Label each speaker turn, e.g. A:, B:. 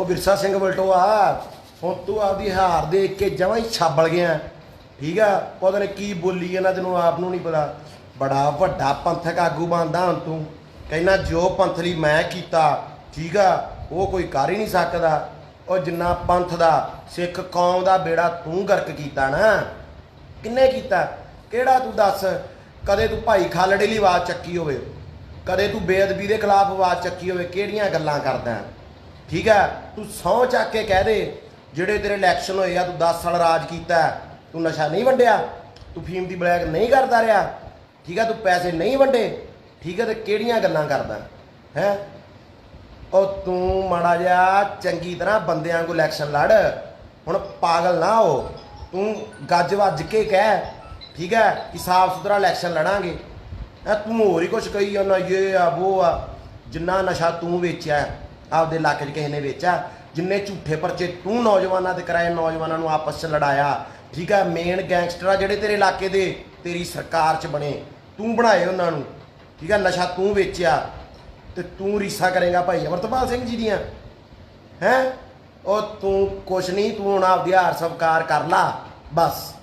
A: ਉਹ ਵਿਰਸਾ ਸਿੰਘ ਬਲਟੋਆ ਹੁਣ ਤੂੰ ਆਪਦੀ ਹਾਰ ਦੇਖ ਕੇ ਜਮਾਂ ਹੀ ਛਾਬਲ ਗਿਆ। ਠੀਕ ਆ? ਪਤਾ ਨਹੀਂ ਕੀ ਬੋਲੀ ਇਹਨਾਂ ਤੈਨੂੰ ਆਪ ਨੂੰ ਨਹੀਂ ਪਤਾ। ਬੜਾ ਵੱਡਾ ਪੰਥਕ ਆਗੂ ਬਣਦਾ ਹੁਣ ਤੂੰ। ਕਹਿੰਦਾ ਜੋ ਪੰਥਲੀ ਮੈਂ ਕੀਤਾ, ਠੀਕ ਆ? ਉਹ ਕੋਈ ਕਰ ਹੀ ਨਹੀਂ ਸਕਦਾ। ਉਹ ਜਿੰਨਾ ਪੰਥ ਦਾ, ਸਿੱਖ ਕੌਮ ਦਾ ਬੇੜਾ ਤੂੰ ਗਰਕ ਕੀਤਾ ਨਾ। ਕਿੰਨੇ ਕੀਤਾ? ਕਿਹੜਾ ਤੂੰ ਦੱਸ? ਕਦੇ ਤੂੰ ਭਾਈ ਖਾਲੜੇ ਲਈ ਆਵਾਜ਼ ਚੱਕੀ ਹੋਵੇ। ਕਦੇ ਤੂੰ ਬੇਅਦਬੀ ਦੇ ਖਿਲਾਫ ਆਵਾਜ਼ ਚੱਕੀ ਹੋਵੇ। ਕਿਹੜੀਆਂ ਗੱਲਾਂ ਕਰਦਾ? ਠੀਕ ਹੈ, ਤੂੰ ਸਹੁੰ ਚੱਕ ਕੇ ਕਹਿ ਦੇ, ਜਿਹੜੇ ਤੇਰੇ ਇਲੈਕਸ਼ਨ ਹੋਏ ਆ, ਤੂੰ 10 ਸਾਲ ਰਾਜ ਕੀਤਾ ਤੂੰ ਨਸ਼ਾ ਨਹੀਂ ਵੰਡਿਆ, ਤੂੰ ਫੀਮ ਦੀ ਬਲੈਕ ਨਹੀਂ ਕਰਦਾ ਰਿਹਾ, ਠੀਕ ਹੈ, ਤੂੰ ਪੈਸੇ ਨਹੀਂ ਵੰਡੇ, ਠੀਕ ਹੈ, ਤੇ ਕਿਹੜੀਆਂ ਗੱਲਾਂ ਕਰਦਾ, ਹੈ? ਉਹ ਤੂੰ ਮਾੜਾ ਜਿਹਾ ਚੰਗੀ ਤਰ੍ਹਾਂ ਬੰਦਿਆਂ ਕੋ ਇਲੈਕਸ਼ਨ ਲੜ, ਹੁਣ ਪਾਗਲ ਨਾ ਹੋ, ਤੂੰ ਗੱਜ ਵੱਜ ਕੇ ਕਹਿ, ਠੀਕ ਹੈ, ਕਿ ਸਾਫ਼ ਸੁਥਰਾ ਇਲੈਕਸ਼ਨ ਲੜਾਂਗੇ ਐ ਤੂੰ ਹੋਰ ਹੀ ਕੁਝ ਕਹੀ ਜਾਂਦਾ ਇਹ ਆ ਉਹ ਆ, ਜਿੰਨਾ ਨਸ਼ਾ ਤੂੰ ਵੇਚਿਆ ਆਪਦੇ ਇਲਾਕੇ 'ਚ ਕਿਸੇ ਨੇ ਵੇਚਿਆ, ਜਿੰਨੇ ਝੂਠੇ ਪਰਚੇ ਤੂੰ ਨੌਜਵਾਨਾਂ ਤੇ ਕਰਾਏ, ਨੌਜਵਾਨਾਂ ਨੂੰ ਆਪਸ 'ਚ ਲੜਾਇਆ। ਠੀਕ ਹੈ ਮੇਨ ਗੈਂਗਸਟਰ ਆ ਜਿਹੜੇ ਤੇਰੇ ਇਲਾਕੇ ਦੇ, ਤੇਰੀ ਸਰਕਾਰ 'ਚ ਬਣੇ। ਤੂੰ ਬਣਾਏ ਉਹਨਾਂ ਨੂੰ। ਠੀਕ ਹੈ ਨਸ਼ਾ ਤੂੰ ਵੇਚਿਆ ਤੇ ਤੂੰ ਰੀਸਾ ਕਰੇਗਾ ਭਾਈ ਅਮਰਤਪਾਲ ਸਿੰਘ ਜੀ ਦੀਆਂ। ਹੈ? ਉਹ ਤੂੰ ਕੁਛ ਨਹੀਂ, ਤੂੰ ਹੁਣ ਆਪਦੀ ਹਾਰ ਸਵਕਾਰ ਕਰ ਲਾ। ਬਸ।